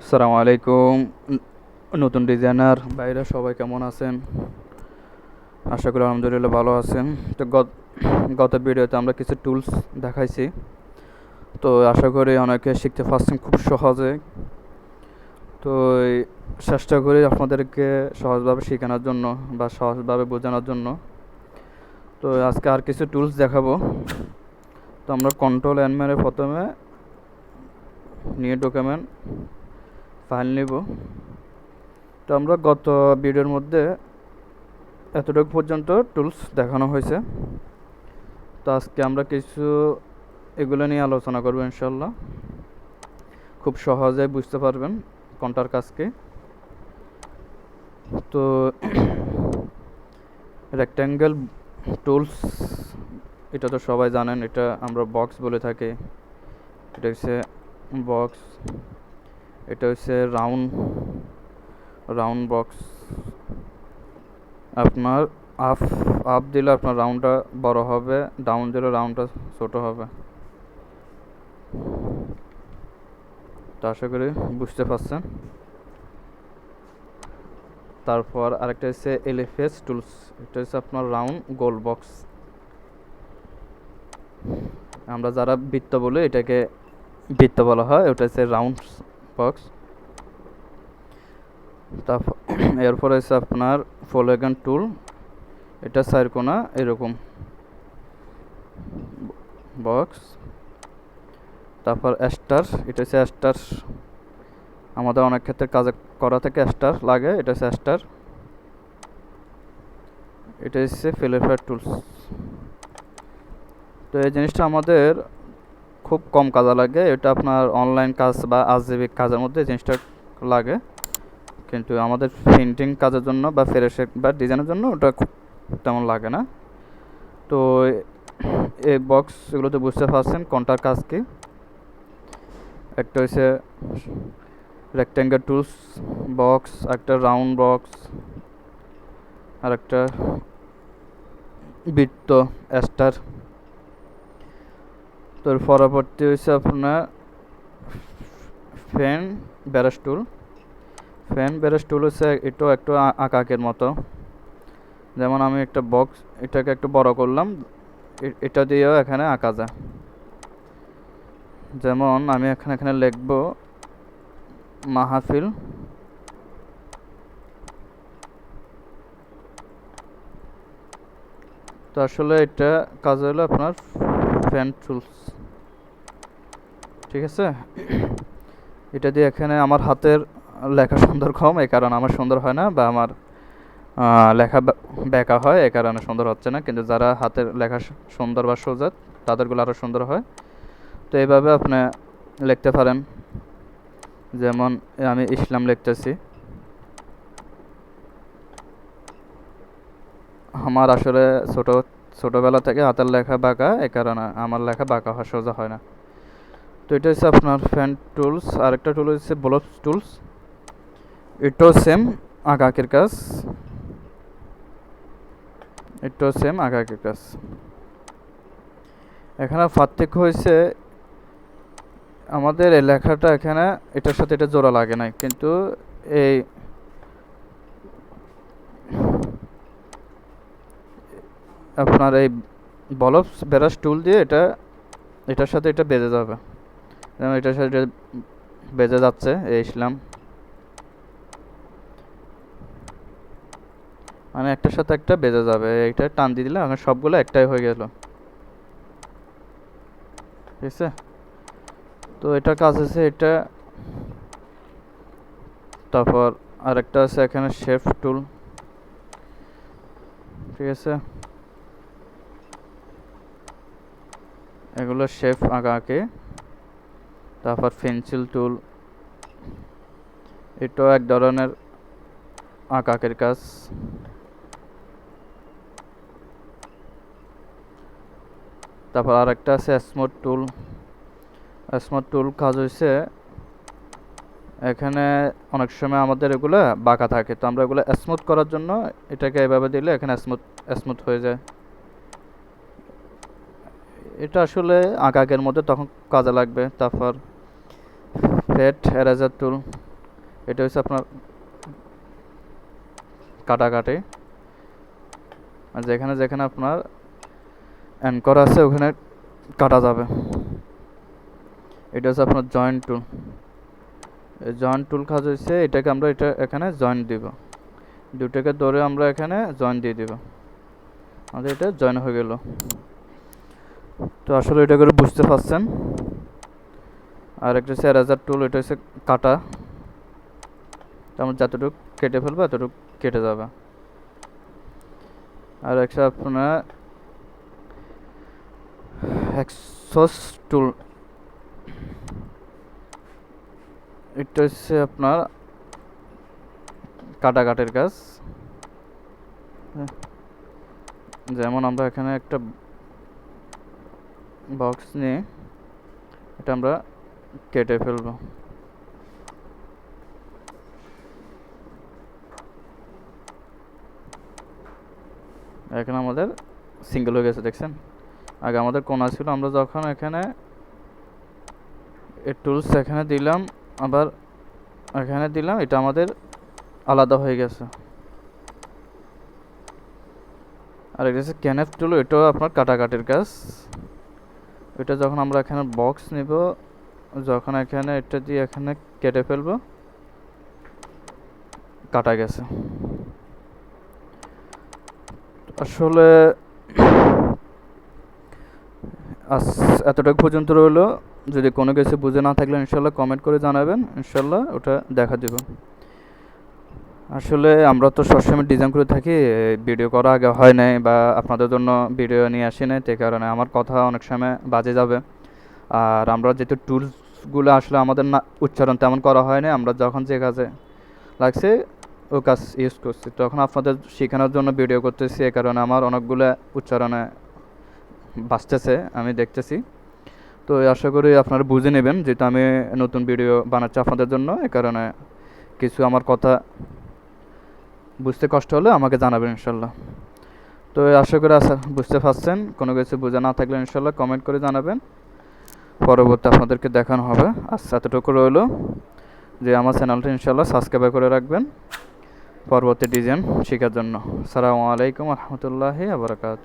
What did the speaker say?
আসসালামু আলাইকুম। নতুন ডিজাইনার, বাইরে সবাই কেমন আছেন? আশা করি আলহামদুলিল্লাহ ভালো আছেন। তো গত- ভিডিওতে আমরা কিছু টুলস দেখাইছি। তো আশা করি অনেকে শিখতে পারছেন খুব সহজে। তো চেষ্টা করি আপনাদেরকে সহজভাবে শেখানোর জন্য বা সহজভাবে বোঝানোর জন্য। তো আজকে আর কিছু টুলস দেখাবো। তো আমরা কন্ট্রোল এন মেরে প্রথমে নিয়ে ডকুমেন্ট ফাইল নিব। তো আমরা গত ভিডিওর মধ্যে এতটুকু পর্যন্ত টুলস দেখানো হয়েছে। তো আজকে আমরা কিছু এগুলো নিয়ে আলোচনা করব ইনশাল্লাহ খুব সহজে বুঝতে পারবেন কোনটার কাজকে তো রেক্ট্যাঙ্গেল টুলস এটা তো সবাই জানেন, এটা আমরা বক্স বলে থাকি। এটা হচ্ছে বক্স এটা হচ্ছে রাউন্ড রাউন্ড বক্স আপনার আপ আপ দিলে আপনার রাউন্ডটা বড় হবে ডাউন দিলে রাউন্ডটা ছোট হবে। তো আশা করি বুঝতে পারছেন। তারপর আরেকটা হচ্ছে এলিফেস টুলস এটা হচ্ছে আপনার রাউন্ড গোল বক্স আমরা যারা বৃত্ত বলি, এটাকে বৃত্ত বলা হয়, ওটা হচ্ছে রাউন্ড বক্স তারপর এরপর হচ্ছে আপনার ফলোগান টুল এটা সাইরকোনা এরকম। বক্স তারপর অ্যাস্টার এটা হচ্ছে অ্যাস্টার আমাদের অনেক ক্ষেত্রে কাজ করা থেকে অ্যাস্টার লাগে, এটা হচ্ছে অ্যাস্টার এটা হচ্ছে ফিলেফার টুলস তো এই জিনিসটা আমাদের খুব কম কাজে লাগে। এটা আপনার অনলাইন কাজ বা আজীবিক কাজের মধ্যে জিনিসটা লাগে। কিন্তু আমাদের প্রিন্টিং কাজের জন্য বা ফেরেসে বা ডিজাইনের জন্য ওটা খুব তেমন লাগে না। তো এই বক্স এগুলোতে বুঝতে পারছেন কোনটার কাজ কি। একটা হচ্ছে রেক্ট্যাঙ্গেল টুলস বক্স একটা রাউন্ড বক্স আর একটা বৃত্ত অ্যাস্টার তো এর পরবর্তী হচ্ছে আপনার ফ্যান ব্যারাস টুল। ফ্যান ব্যারাস টুল হচ্ছে এটাও একটু আঁকাকের মতো। যেমন আমি একটা বক্স, এটাকে একটু বড় করলাম এটা দিয়েও এখানে আঁকা যায়। যেমন আমি এখানে এখানে লিখব মাহফিল। তো আসলে এটা কাজ হলো আপনার ফ্যান টুলস ঠিক আছে? এটা দিয়ে এখানে আমার হাতের লেখা সুন্দর কম এই কারণে আমার সুন্দর হয় না, বা আমার লেখা বেঁকা হয় এই কারণে সুন্দর হচ্ছে না। কিন্তু যারা হাতের লেখা সুন্দর বা সোজা, তাদেরগুলো আরও সুন্দর হয়। তো এইভাবে আপনি লিখতে পারেন। যেমন, আমি ইসলাম লিখতেছি। আমার আসলে ছোট ছোটোবেলা থেকে হাতের লেখা বাঁকা এই কারণে আমার লেখা বাঁকা হয় সোজা হয় না। তো এটা হচ্ছে আপনার ফ্যান টুলস আরেকটা টুল হচ্ছে ব্লপস টুলস এটাও সেম আঁকাকের কাজ। এটাও সেম আঁকাকের কাজ। এখানে পার্থক্য হয়েছে, আমাদের এই লেখাটা এখানে, এটার সাথে এটা জোড়া লাগে না কিন্তু এই আপনার এই বলপস ব্রাশ টুল দিয়ে এটা, এটার সাথে এটা বেজে যাবে। যেমন এটার সাথে এটা বেজে যাচ্ছে, এই ইসলাম মানে একটার সাথে একটা বেজে যাবে, এইটা টান দিয়ে দিলে এখন সবগুলো একটাই হয়ে গেল। ঠিক আছে? তো এটা কাজ আছে, এটা তারপর আরেকটা আছে এখানে শেফ টুল। ঠিক আছে? এগুলো শেফ আঁকা আঁকে তারপর পেন্সিল টুল। এটাও এক ধরনের আঁকাকের কাজ। তারপর আরেকটা আছে স্মুথ টুল। স্মুথ টুল কাজ হয়েছে এখানে অনেক সময় আমাদের এগুলো বাঁকা থাকে। তো আমরা এগুলো স্মুথ করার জন্য এটাকে এভাবে দিলে এখানে স্মুথ স্মুথ হয়ে যায়। এটা আসলে আঁকাকের মধ্যে তখন কাজে লাগবে। তারপর ফেট এরেজার টুল এটা হচ্ছে আপনার কাটাকাটি। আর যেখানে যেখানে আপনার অ্যাঙ্কর আছে, ওখানে কাটা যাবে। এটা হচ্ছে আপনার জয়েন্ট টুল জয়েন্ট টুল কাজ হচ্ছে, এটাকে আমরা এটা এখানে জয়েন্ট দিব। দুটাকে ধরে আমরা এখানে জয়েন দিয়ে দিব। আমাদের এটা জয়েন হয়ে গেল। তো আসলে এটা করে বুঝতে পারছেন। আর একটা হচ্ছে এরাজার টুল এটা হচ্ছে কাটা। আমরা যতটুকু কেটে ফেলব, এতটুকু কেটে যাবে। আর একটা আপনার এক্সস টুল এটা হচ্ছে আপনার কাটাকাটির কাজ। হ্যাঁ। যেমন আমরা এখানে একটা বক্স নিয়ে এটা আমরা কেটে ফেলব। এখানে আমাদের সিঙ্গেল হয়ে গেছে, দেখছেন? আগে আমাদের কোনা ছিল, আমরা যখন এখানে টুলস এখানে দিলাম, আবার এখানে দিলাম, এটা আমাদের আলাদা হয়ে গেছে। আর এটা হচ্ছে ক্যানেফ টুল এটাও আপনার কাটাকাটির কাজ। এটা যখন আমরা এখানে বক্স নিব, যখন এখানে এটা দিয়ে এখানে কেটে ফেলব, কাটা গেছে। আসলে এতটুকু পর্যন্ত রইল। যদি কোনো কিছু বুঝে না থাকলে ইনশাল্লাহ কমেন্ট করে জানাবেন। ইনশাল্লাহ ওটা দেখা দেব। আসলে আমরা তো সবসময় ডিজাইন করে থাকি ভিডিও করা আগে হয় নাই বা আপনাদের জন্য ভিডিও নিয়ে আসি নাই, তে কারণে আমার কথা অনেক সময় বাজে যাবে। আর আমরা যেহেতু টুলসগুলো আসলে আমাদের না, উচ্চারণ তেমন করা হয় না আমরা যখন যে কাজে লাগছে, ও কাজ ইউজ করছি। তখন আপনাদের শেখানোর জন্য ভিডিও করতেছি, এ কারণে আমার অনেকগুলো উচ্চারণে বাঁচতেছে আমি দেখতেছি। তো আশা করি আপনারা বুঝে নেবেন, যেহেতু আমি নতুন ভিডিও বানাচ্ছি আপনাদের জন্য, এ কারণে কিছু আমার কথা বুঝতে কষ্ট হলে আমাকে জানাবেন ইনশাল্লাহ। তো আশা করি বুঝতে পারছেন, কোনো কিছু বোঝা না থাকলে ইনশাল্লাহ কমেন্ট করে জানাবেন। পরবর্তী আপনাদেরকে দেখানো হবে। আচ্ছা এতটুকু রইল যে আমার চ্যানেলটা ইনশাল্লাহ সাবস্ক্রাইব করে রাখবেন। পরবর্তী ডিজাইন শেখার জন্য। সালামু আলাইকুম রহমতুল্লাহি আবরকাত